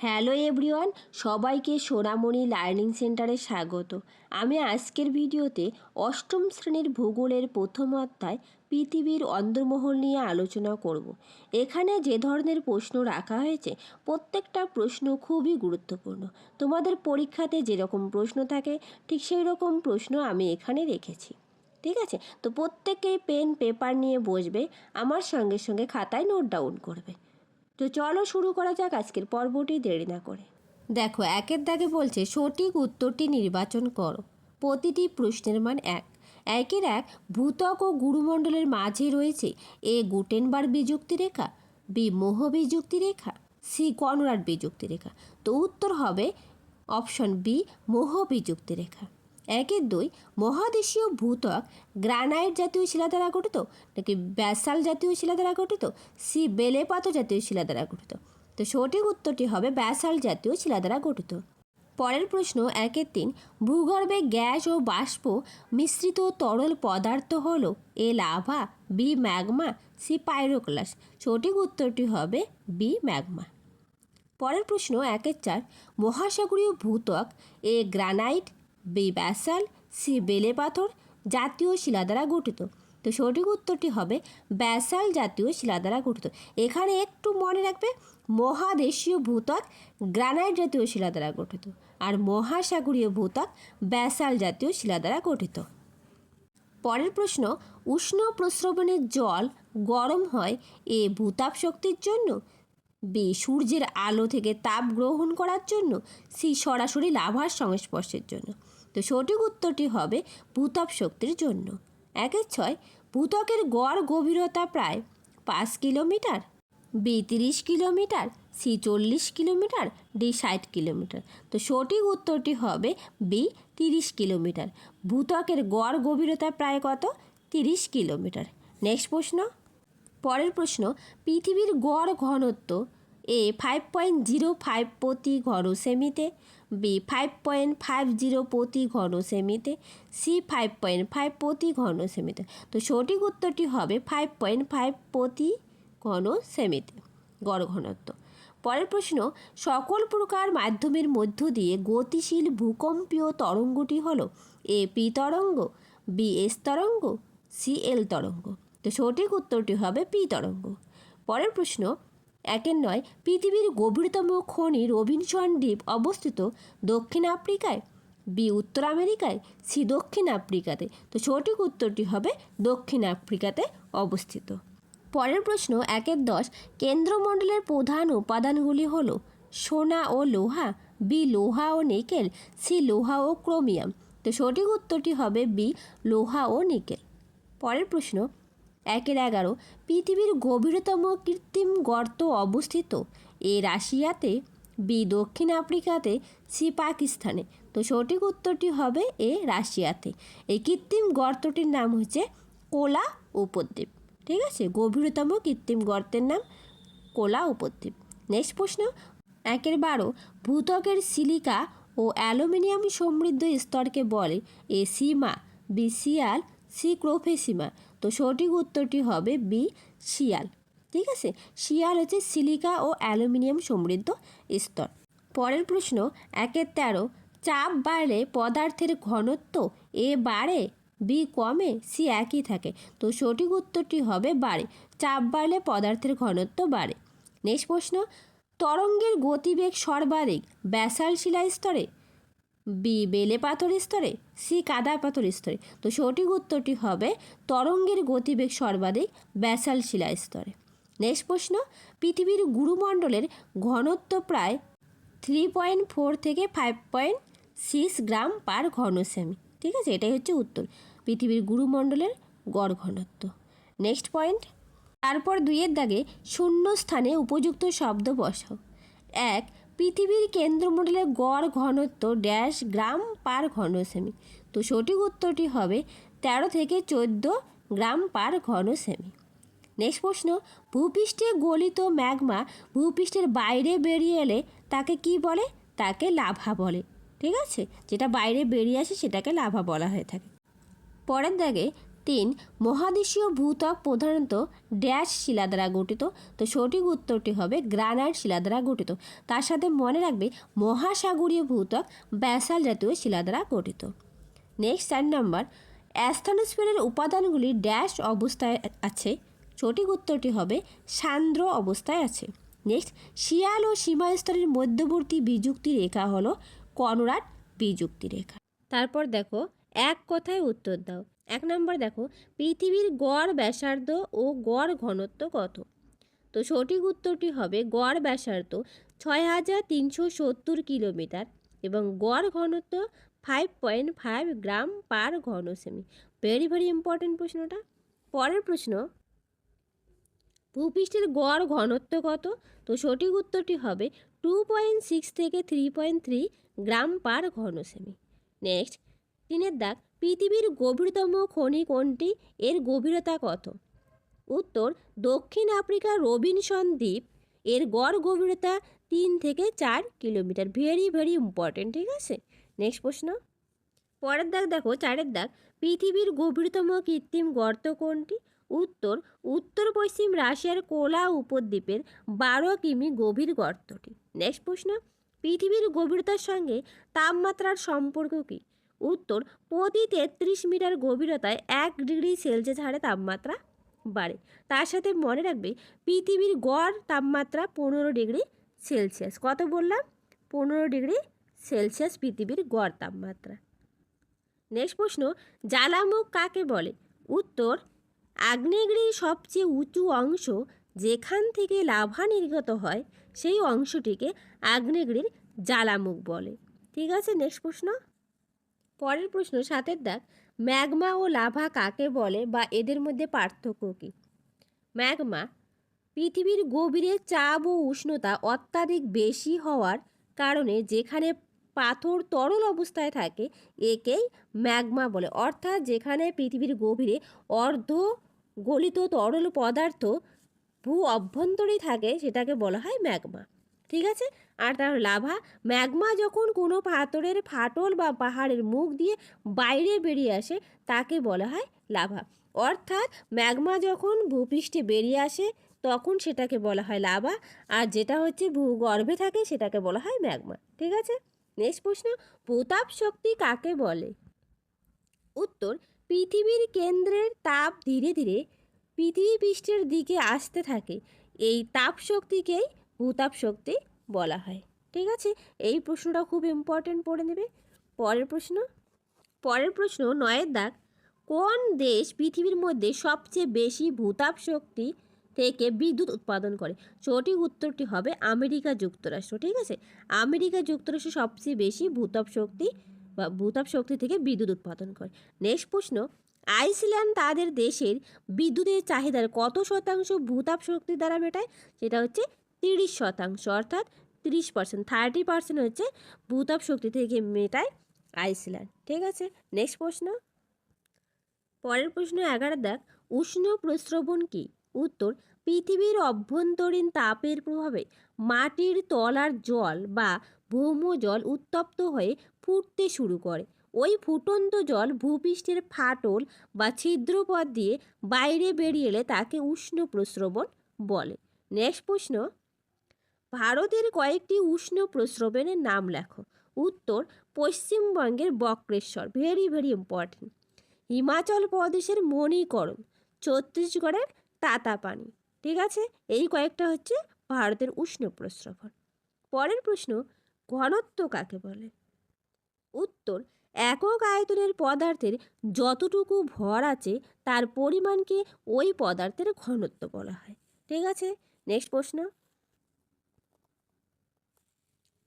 Hello everyone, সবাইকে সোনামণি learning সেন্টারে স্বাগত। আমি আজকের ভিডিওতে অষ্টম শ্রেণির ভূগোলের প্রথম অধ্যায় পৃথিবীর অন্দরমহল নিয়ে আলোচনা করব। এখানে যে ধরনের প্রশ্ন রাখা হয়েছে, প্রত্যেকটা প্রশ্ন খুবই গুরুত্বপূর্ণ। তোমাদের পরীক্ষাতে যেরকম প্রশ্ন থাকে, ঠিক সেই রকম প্রশ্ন আমি এখানে রেখেছি। ঠিক আছে? তো প্রত্যেকেই পেন, পেপার নিয়ে বসবে, আমার সঙ্গে সঙ্গে খাতায় নোট ডাউন করবে। তো চলো শুরু করা যাক আজকের পর্বটি দেরি না করে। দেখো, একের দাগে বলছে, সঠিক উত্তরটি নির্বাচন করো। প্রতিটি প্রশ্নের মান এক। একের এক, ভূতক ও গুরুমণ্ডলের মাঝে রয়েছে। এ গুটেনবার বিযুক্তি রেখা বি, মোহ বিযুক্তি রেখা সি, কনরাড বিযুক্তি রেখা তো উত্তর হবে অপশন বি, মোহ বিযুক্তি রেখা একের দুই মহাদেশীয় ভূত্বক গ্রানাইট জাতীয় শিলা দ্বারা গঠিত, নাকি ব্যাসাল জাতীয় শিলা দ্বারা গঠিত, সি বেলেপাত জাতীয় শিলা দ্বারা গঠিত। তো সঠিক উত্তরটি হবে ব্যাসাল জাতীয় শিলা দ্বারা গঠিত। পরের প্রশ্ন একের তিন, ভূগর্ভে গ্যাস ও বাষ্প মিশ্রিত তরল পদার্থ হল A lava, B magma, C pyroclast. সঠিক উত্তরটি হবে বি ম্যাগমা। পরের প্রশ্ন একের চার, মহাসাগরীয় ভূত্বক A granite B basalt, C বেলে পাথর জাতীয় শিলা দ্বারা গঠিত। তো সঠিক উত্তরটি হবে ব্যাসাল জাতীয় শিলা দ্বারা গঠিত। এখানে একটু মনে রাখবে, মহাদেশীয় ভূত্বক গ্রানাইট জাতীয় শিলা দ্বারা গঠিত আর মহাসাগরীয় ভূত্বক ব্যাসাল জাতীয় শিলা দ্বারা গঠিত। পরের প্রশ্ন, উষ্ণ প্রস্রবণের জল গরম হয় এ ভূতাপ শক্তির জন্য? বি সূর্যের আলো থেকে তাপ গ্রহণ করার জন্য? সি সরাসরি লাভার সংস্পর্শের জন্য। তো সঠিক উত্তরটি হবে ভূতাপ শক্তির জন্য। একের ছয় ভূতকের গড় গভীরতা প্রায় পাঁচ কিলোমিটার বি তিরিশ কিলোমিটার সি চল্লিশ কিলোমিটার, ডি ষাট কিলোমিটার। তো সঠিক উত্তরটি হবে বি, তিরিশ কিলোমিটার। ভূতকের গড় গভীরতা প্রায় কত? তিরিশ কিলোমিটার। নেক্সট প্রশ্ন। পরের প্রশ্ন, পৃথিবীর গড় ঘনত্ব A five point zero five প্রতি ঘন সেমিতে B five point five zero প্রতি ঘন সেমিতে সি ফাইভ পয়েন্ট ফাইভ প্রতি ঘন সেমিতে তো সঠিক উত্তরটি হবে ফাইভ পয়েন্ট ফাইভ প্রতি ঘন সেমিতে গড় ঘনত্ব। পরের প্রশ্ন, সকল প্রকার মাধ্যমের মধ্য দিয়ে গতিশীল ভূকম্পীয় তরঙ্গটি হলো এ পি তরঙ্গ, বি এস তরঙ্গ, সি এল তরঙ্গ। তো সঠিক উত্তরটি হবে পি তরঙ্গ। পরের প্রশ্ন একের নয় পৃথিবীর গভীরতম খনি রবিনসন দ্বীপ অবস্থিত দক্ষিণ আফ্রিকায়, বি উত্তর আমেরিকায়, সি দক্ষিণ আফ্রিকাতে। তো সঠিক উত্তরটি হবে দক্ষিণ আফ্রিকাতে অবস্থিত। পরের প্রশ্ন, একের দশ, কেন্দ্রমণ্ডলের প্রধান উপাদানগুলি হল সোনা ও লোহা, বি লোহা ও নিকেল, সি লোহা ও ক্রোমিয়াম। তো সঠিক উত্তরটি হবে বি লোহা ও নিকেল। পরের প্রশ্ন একের এগারো, পৃথিবীর গভীরতম কৃত্রিম গর্ত অবস্থিত। এ রাশিয়াতে, বি দক্ষিণ আফ্রিকাতে, সি পাকিস্তানে। তো সঠিক উত্তরটি হবে এ রাশিয়াতে। এই কৃত্রিম গর্তটির নাম হচ্ছে কোলা উপদ্বীপ। ঠিক আছে? গভীরতম কৃত্রিম গর্তের নাম কোলা উপদ্বীপ। নেক্সট প্রশ্ন। একের বারো ভূতকের সিলিকা ও অ্যালুমিনিয়াম সমৃদ্ধ স্তরকে বলে এ সীমা, বি সিয়াল, সি ক্রোফেসিমা। তো সঠিক উত্তরটি হবে বি, শিয়াল। ঠিক আছে? শিয়াল হচ্ছে সিলিকা ও অ্যালুমিনিয়াম সমৃদ্ধ স্তর। পরের প্রশ্ন, একের তেরো, চাপ বাড়লে পদার্থের ঘনত্ব এ বাড়ে, বি কমে, সি একই থাকে। তো সঠিক উত্তরটি হবে বাড়ে, চাপ বাড়লে পদার্থের ঘনত্ব বাড়ে। নেক্সট প্রশ্ন, তরঙ্গের গতিবেগ সর্বাধিক ব্যাসাল শিলা স্তরে বি, বেলে পাথর স্তরে, সি, কাদা পাথর স্তরে। তো সঠিক উত্তরটি হবে তরঙ্গের গতিবেগ সর্বাধিক ব্যাসাল শিলা স্তরে। নেক্সট প্রশ্ন, পৃথিবীর গুরুমণ্ডলের ঘনত্ব প্রায় থ্রি পয়েন্ট ফোর থেকে five point six gram per ঘন সেমি ঠিক আছে? এটাই হচ্ছে উত্তর। পৃথিবীর গুরুমণ্ডলের গড় ঘনত্ব। নেক্সট পয়েন্ট, তারপর দুইয়ের দাগে শূন্য স্থানে উপযুক্ত শব্দ বসাও। এক পৃথিবীর কেন্দ্রমণ্ডলের গড় ঘনত্ব ড্যাশ গ্রাম পার ঘন সেমি তো সঠিক উত্তরটি হবে তেরো থেকে চোদ্দ গ্রাম পার ঘন সেমি নেক্সট প্রশ্ন, ভূপৃষ্ঠে গলিত ম্যাগমা ভূপৃষ্ঠের বাইরে বেরিয়ে এলে তাকে কি বলে? তাকে লাভা বলে। ঠিক আছে? যেটা বাইরে বেরিয়ে আসে সেটাকে লাভা বলা হয়ে থাকে। পরের দাগে তিন মহাদেশীয় ভূত্বক প্রধানত ড্যাশ শিলা দ্বারা গঠিত। তো সঠিক উত্তরটি হবে গ্রানাইট শিলা দ্বারা গঠিত। তার সাথে মনে রাখবে মহাসাগরীয় ভূত্বক ব্যাসাল জাতীয় শিলা দ্বারা গঠিত। নেক্সট চার নম্বর, অ্যাস্থনোস্ফিয়ারের উপাদানগুলি ড্যাশ অবস্থায় আছে। সঠিক উত্তরটি হবে সান্দ্র অবস্থায় আছে। নেক্সট, শিয়াল ও সীমা স্তরের মধ্যবর্তী বিযুক্তি রেখা হলো কনরাড বিযুক্তি রেখা। তারপর দেখো, এক কথায় উত্তর দাও। এক নম্বর দেখো, পৃথিবীর গড় ব্যাসার্ধ ও গড় ঘনত্ব কত? তো সঠিক উত্তরটি হবে গড় ব্যাসার্ধ ছয় হাজার তিনশো সত্তর কিলোমিটার এবং গড় ঘনত্ব five point five gram per ঘন সেমি ভেরি ভেরি ইম্পর্টেন্ট প্রশ্নটা। পরের প্রশ্ন, ভূপৃষ্ঠের গড় ঘনত্ব কত? তো সঠিক উত্তরটি হবে টু পয়েন্ট সিক্স থেকে three point three gram per ঘন সেমি নেক্সট তিনের দাগ পৃথিবীর গভীরতম খনি কোনটি? এর গভীরতা কত? উত্তর, দক্ষিণ আফ্রিকার রবিনসন দ্বীপ। এর গড় গভীরতা তিন থেকে চার কিলোমিটার। ভেরি ভেরি ইম্পর্টেন্ট ঠিক আছে? নেক্সট প্রশ্ন। পরের দাগ দেখো, চারের দাগ। পৃথিবীর গভীরতম কৃত্রিম গর্ত কোনটি? উত্তর উত্তর পশ্চিম রাশিয়ার কোলা উপদ্বীপের বারো কিমি গভীর গর্তটি। নেক্সট প্রশ্ন। পৃথিবীর গভীরতার সঙ্গে তাপমাত্রার সম্পর্ক কী? উত্তর, প্রতি তেত্রিশ মিটার গভীরতায় এক ডিগ্রি সেলসিয়াস হারে তাপমাত্রা বাড়ে। তার সাথে মনে রাখবে, পৃথিবীর গড় তাপমাত্রা পনেরো ডিগ্রি সেলসিয়াস। কত বললাম? পনেরো ডিগ্রি সেলসিয়াস পৃথিবীর গড় তাপমাত্রা। নেক্সট প্রশ্ন, জ্বালামুখ কাকে বলে? উত্তর আগ্নেয়গিরির সবচেয়ে উঁচু অংশ যেখান থেকে লাভা নির্গত হয়, সেই অংশটিকে আগ্নেয়গিরির জ্বালামুখ বলে। ঠিক আছে, নেক্সট প্রশ্ন। পরের প্রশ্ন, সাতের দাগ, ম্যাগমা ও লাভা কাকে বলে বা এদের মধ্যে পার্থক্য কী? ম্যাগমা পৃথিবীর গভীরে চাপ ও উষ্ণতা অত্যাধিক বেশি হওয়ার কারণে যেখানে পাথর তরল অবস্থায় থাকে, একেই ম্যাগমা বলে। অর্থাৎ যেখানে পৃথিবীর গভীরে অর্ধ গলিত তরল পদার্থ ভূ অভ্যন্তরেই থাকে, সেটাকে বলা হয় ম্যাগমা। ঠিক আছে? আর তার লাভা ম্যাগমা যখন কোনো পাথরের ফাটল বা পাহাড়ের মুখ দিয়ে বাইরে বেরিয়ে আসে, তাকে বলা হয় লাভা। অর্থাৎ ম্যাগমা যখন ভূপৃষ্ঠে বেরিয়ে আসে, তখন সেটাকে বলা হয় লাভা। আর যেটা হচ্ছে ভূগর্ভে থাকে, সেটাকে বলা হয় ম্যাগমা। ঠিক আছে? নেক্সট প্রশ্ন ভূতাপ শক্তি কাকে বলে? উত্তর, পৃথিবীর কেন্দ্রের তাপ ধীরে ধীরে পৃথিবী পৃষ্ঠের দিকে আসতে থাকে। এই তাপ শক্তিকেই ভূতাপ শক্তি বলা হয়। ঠিক আছে? এই প্রশ্নটা খুব ইম্পর্টেন্ট পড়ে নেবে। পরের প্রশ্ন? পরের প্রশ্ন, নয়ের দাগ, কোন দেশ পৃথিবীর মধ্যে সবচেয়ে বেশি ভূতাপ শক্তি থেকে বিদ্যুৎ উৎপাদন করে? সঠিক উত্তরটি হবে আমেরিকা যুক্তরাষ্ট্র। ঠিক আছে? আমেরিকা যুক্তরাষ্ট্র সবচেয়ে বেশি ভূতাপ শক্তি বা ভূতাপ শক্তি থেকে বিদ্যুৎ উৎপাদন করে। নেক্সট প্রশ্ন, আইসল্যান্ড তাদের দেশের বিদ্যুতের চাহিদার কত শতাংশ ভূতাপ শক্তি দ্বারা মেটায়? সেটা হচ্ছে তিরিশ শতাংশ, অর্থাৎ তিরিশ পার্সেন্ট থার্টি পার্সেন্ট হচ্ছে ভূতাপ শক্তি থেকে মেটায় আইসল্যান্ড। ঠিক আছে? নেক্সট প্রশ্ন। পরের প্রশ্ন এগারো, দেখ, উষ্ণ প্রস্রবণ কী? উত্তর, পৃথিবীর অভ্যন্তরীণ তাপের প্রভাবে মাটির তলার জল বা ভৌম জল উত্তপ্ত হয়ে ফুটতে শুরু করে। ওই ফুটন্ত জল ভূপৃষ্ঠের ফাটল বা ছিদ্রপথ দিয়ে বাইরে বেরিয়ে এলে তাকে উষ্ণ প্রস্রবণ বলে। নেক্সট প্রশ্ন। ভারতের কয়েকটি উষ্ণ প্রস্রবণের নাম লেখো। উত্তর পশ্চিমবঙ্গের Bakreshwar very very important Himachal প্রদেশের মণিকরণ, ছত্তিশগড়ের তাতাপানি। ঠিক আছে? এই কয়েকটা হচ্ছে ভারতের উষ্ণ প্রস্রবণ। পরের প্রশ্ন, ঘনত্ব কাকে বলে? উত্তর, একক আয়তনের পদার্থের যতটুকু ভর আছে, তার পরিমাণকে ওই পদার্থের ঘনত্ব বলা হয়। ঠিক আছে? নেক্সট প্রশ্ন।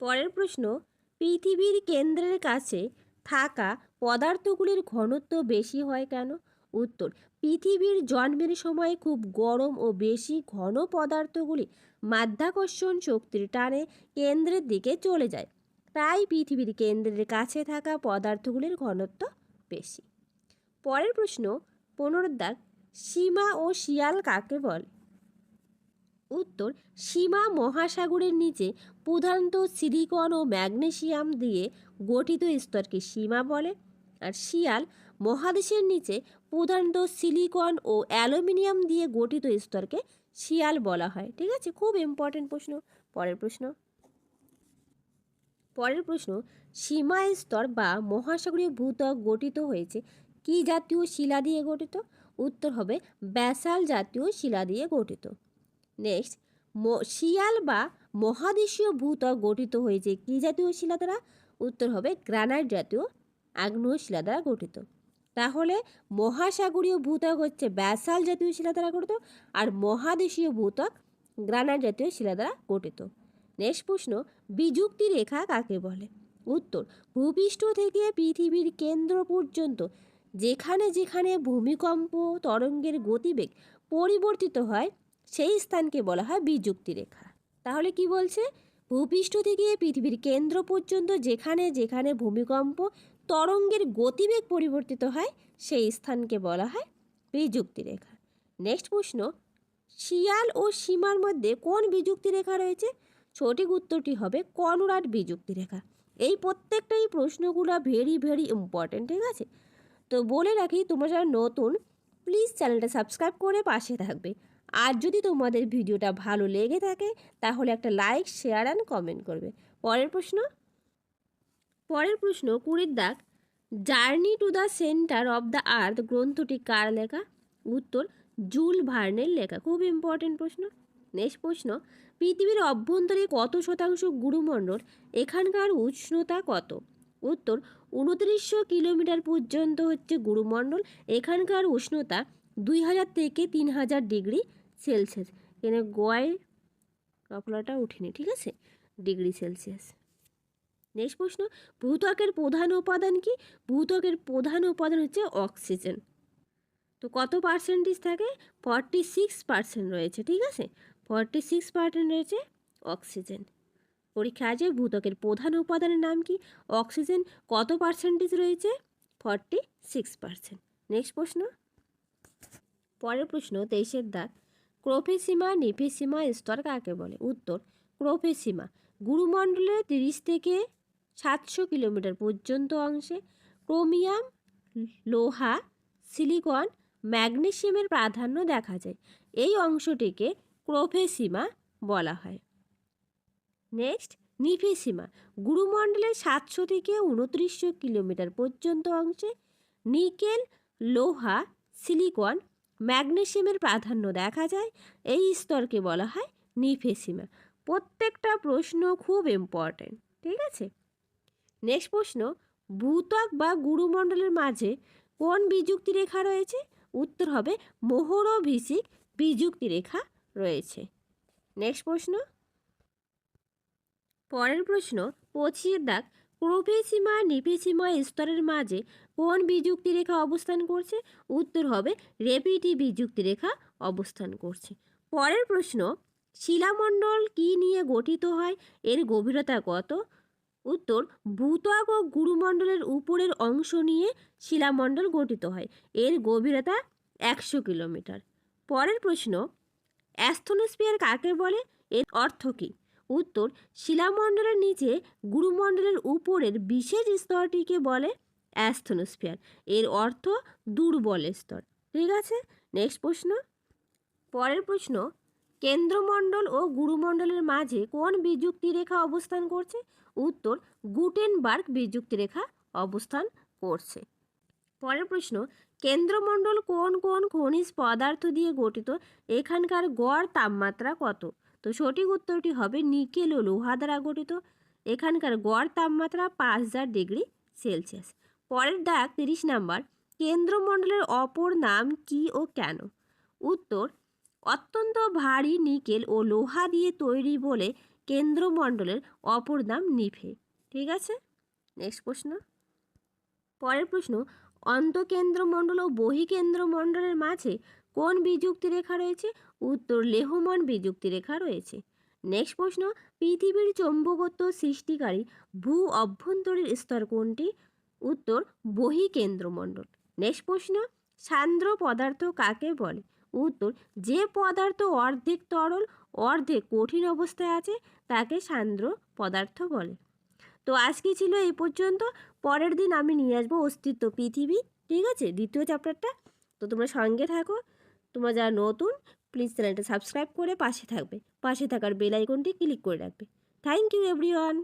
পরের প্রশ্ন, পৃথিবীর কেন্দ্রের কাছে থাকা পদার্থগুলির ঘনত্ব বেশি হয় কেন? উত্তর, পৃথিবীর জন্মের সময় খুব গরম ও বেশি ঘন পদার্থগুলি মাধ্যাকর্ষণ শক্তির টানে কেন্দ্রের দিকে চলে যায়। তাই পৃথিবীর কেন্দ্রের কাছে থাকা পদার্থগুলির ঘনত্ব বেশি। পরের প্রশ্ন, পুনরুদ্ধার, সীমা ও শিয়াল কাকে বলে? উত্তর সীমা মহাসাগরের নিচে প্রধানত সিলিকন ও ম্যাগনেসিয়াম দিয়ে গঠিত স্তরকে সীমা বলে। আর শিয়াল মহাদেশের নিচে প্রধানত সিলিকন ও অ্যালুমিনিয়াম দিয়ে গঠিত স্তরকে শিয়াল বলা হয়। ঠিক আছে? খুব ইম্পর্টেন্ট প্রশ্ন। পরের প্রশ্ন। পরের প্রশ্ন, সীমা স্তর বা মহাসাগরীয় ভূত্বক গঠিত হয়েছে কি জাতীয় শিলা দিয়ে গঠিত? উত্তর হবে ব্যাসাল জাতীয় শিলা দিয়ে গঠিত। নেক্সট শিয়াল বা মহাদেশীয় ভূত্বক গঠিত হয়েছে। কি জাতীয় শিলা দ্বারা উত্তর হবে গ্রানাইট জাতীয় আগ্নেয় শিলা দ্বারা গঠিত। তাহলে মহাসাগরীয় ভূত্বক হচ্ছে ব্যাসাল জাতীয় শিলা দ্বারা গঠিত আর মহাদেশীয় ভূত্বক গ্রানাইট জাতীয় শিলা দ্বারা গঠিত। নেক্সট প্রশ্ন, বিযুক্তি রেখা কাকে বলে? উত্তর, ভূপৃষ্ঠ থেকে পৃথিবীর কেন্দ্র পর্যন্ত যেখানে যেখানে ভূমিকম্প, তরঙ্গের গতিবেগ পরিবর্তিত হয় সেই স্থানকে বলা হয় বিযুক্তি রেখা তাহলে কি বলছে? ভূপৃষ্ঠ থেকে পৃথিবীর কেন্দ্র পর্যন্ত যেখানে যেখানে ভূমিকম্প, তরঙ্গের গতিবেগ পরিবর্তিত হয়, সেই স্থানকে বলা হয় বিযুক্তি রেখা নেক্সট প্রশ্ন, শিয়াল ও সীমার মধ্যে কোন বিযুক্তি রেখা রয়েছে? সঠিক উত্তরটি হবে কনরাড বিযুক্তি রেখা এই প্রত্যেকটাই প্রশ্নগুলো ভেরি ভেরি ইম্পর্ট্যান্ট ঠিক আছে? তো বলে রাখি, তোমরা যারা নতুন প্লিজ চ্যানেলটা সাবস্ক্রাইব করে পাশে থাকবে। আর যদি তোমাদের ভিডিওটা ভালো লেগে থাকে, তাহলে একটা লাইক শেয়ার অ্যান্ড কমেন্ট করবে। পরের প্রশ্ন? পরের প্রশ্ন, কুড়ির দাগ journey to the centre of the earth গ্রন্থটি কার লেখা? উত্তর, জুল ভার্নের লেখা। খুব ইম্পর্টেন্ট প্রশ্ন। নেক্সট প্রশ্ন, পৃথিবীর অভ্যন্তরে কত শতাংশ গুরুমণ্ডল? এখানকার উষ্ণতা কত? উত্তর উনত্রিশশো কিলোমিটার পর্যন্ত হচ্ছে গুরুমণ্ডল। এখানকার উষ্ণতা দুই হাজার থেকে তিন হাজার ডিগ্রি। সেলসিয়াস। এখানে গোয়ায় কপলাটা উঠেনি, ঠিক আছে? Degree Celsius. নেক্সট প্রশ্ন, ভূত্বকের প্রধান উপাদান কি? ভূত্বকের প্রধান উপাদান হচ্ছে অক্সিজেন। তো কত পার্সেন্টেজ থাকে? ফর্টি সিক্স পার্সেন্ট রয়েছে, ঠিক আছে? ফর্টি সিক্স পার্সেন্ট রয়েছে অক্সিজেন। পরীক্ষা আছে ভূতকের প্রধান উপাদানের নাম কি? অক্সিজেন কত পার্সেন্টেজ রয়েছে? Forty six percent. নেক্সট প্রশ্ন। পরের প্রশ্ন, তেইশের দাগ। ক্রোফেসিমা নিফেসিমা স্তর কাকে বলে? উত্তর, ক্রোফেসিমা। গুরুমণ্ডলের তিরিশ থেকে সাতশো কিলোমিটার পর্যন্ত অংশে ক্রোমিয়াম, লোহা, সিলিকন, ম্যাগনেসিয়ামের প্রাধান্য দেখা যায়। এই অংশটিকে ক্রোফেসিমা বলা হয়। নেক্সট, নিফেসিমা। গুরুমণ্ডলের সাতশো থেকে উনত্রিশশো কিলোমিটার পর্যন্ত অংশে নিকেল, লোহা, সিলিকন ম্যাগনেসিয়ামের প্রাধান্য দেখা যায়, এই স্তরকে বলা হয় নিফেসিমা। প্রত্যেকটা প্রশ্ন খুব ইম্পর্ট্যান্ট ঠিক আছে? নেক্সট প্রশ্ন ভূতক বা গুরুমণ্ডলের মাঝে কোন বিযুক্তি রেখা রয়েছে? উত্তর হবে মোহরভিষিক বিযুক্তি রেখা রয়েছে। নেক্সট প্রশ্ন, পরের প্রশ্ন পঁচিশের দাগ প্রোফেসিমা নিফেসিমা স্তরের মাঝে কোন বিযুক্তি রেখা অবস্থান করছে? উত্তর হবে রেপিটি বিযুক্তি রেখা অবস্থান করছে। পরের প্রশ্ন, শিলামণ্ডল কি নিয়ে গঠিত হয়? এর গভীরতা কত? উত্তর, ভূত্বক ও গুরুমণ্ডলের উপরের অংশ নিয়ে শিলামণ্ডল গঠিত হয়। এর গভীরতা একশো কিলোমিটার। পরের প্রশ্ন অ্যাস্থনোস্পিয়ার কাকে বলে? এর অর্থ কী? উত্তর শিলামণ্ডলের নিচে গুরুমণ্ডলের উপরের বিশেষ স্তরটিকে বলে অ্যাস্থনোস্ফিয়ার। এর অর্থ দুর্বল স্তর। ঠিক আছে? নেক্সট প্রশ্ন। পরের প্রশ্ন, কেন্দ্রমণ্ডল ও গুরুমণ্ডলের মাঝে কোন বিযুক্তি রেখা অবস্থান করছে? উত্তর, গুটেনবার্গ বিযুক্তি রেখা অবস্থান করছে। পরের প্রশ্ন, কেন্দ্রমণ্ডল কোন কোন খনিজ পদার্থ দিয়ে গঠিত? এখানকার গড় তাপমাত্রা কত? তো সঠিক উত্তরটি হবে নিকেল ও লোহা দ্বারা গঠিত। এখানকার গড় তাপমাত্রা পাঁচ হাজার ডিগ্রি সেলসিয়াস। পরের দাগ তিরিশ নাম্বার। কেন্দ্রমণ্ডলের অপর নাম কি ও কেন? উত্তর, অত্যন্ত ভারী নিকেল ও লোহা দিয়ে তৈরি বলে কেন্দ্রমণ্ডলের অপর নাম নিফে। ঠিক আছে? নেক্সট প্রশ্ন। পরের প্রশ্ন, অন্তকেন্দ্রমণ্ডল ও বহিকেন্দ্রমণ্ডলের মাঝে কোন বিযুক্তি রেখা রয়েছে? উত্তর, লেহমান বিযুক্তি রেখা রয়েছে। নেক্সট প্রশ্ন, পৃথিবীর চৌম্বকত্ব সৃষ্টিকারী ভূ অভ্যন্তরীণ স্তর কোনটি? উত্তর, বহিকেন্দ্রমণ্ডল। নেক্সট প্রশ্ন, সান্দ্র পদার্থ কাকে বলে? উত্তর, যে পদার্থ অর্ধেক তরল, অর্ধেক কঠিন অবস্থায় আছে, তাকে সান্দ্র পদার্থ বলে। তো আজকে ছিল এই পর্যন্ত। পরের দিন আমি নিয়ে আসব অস্তিত্ব পৃথিবী। ঠিক আছে? দ্বিতীয় চ্যাপ্টারটা তো তোমরা সঙ্গে থাকো। তোমরা যারা নতুন প্লিজ চ্যানেলটা সাবস্ক্রাইব করে পাশে থাকবে। পাশে থাকার বেল আইকনটি ক্লিক করে রাখবে। Thank you everyone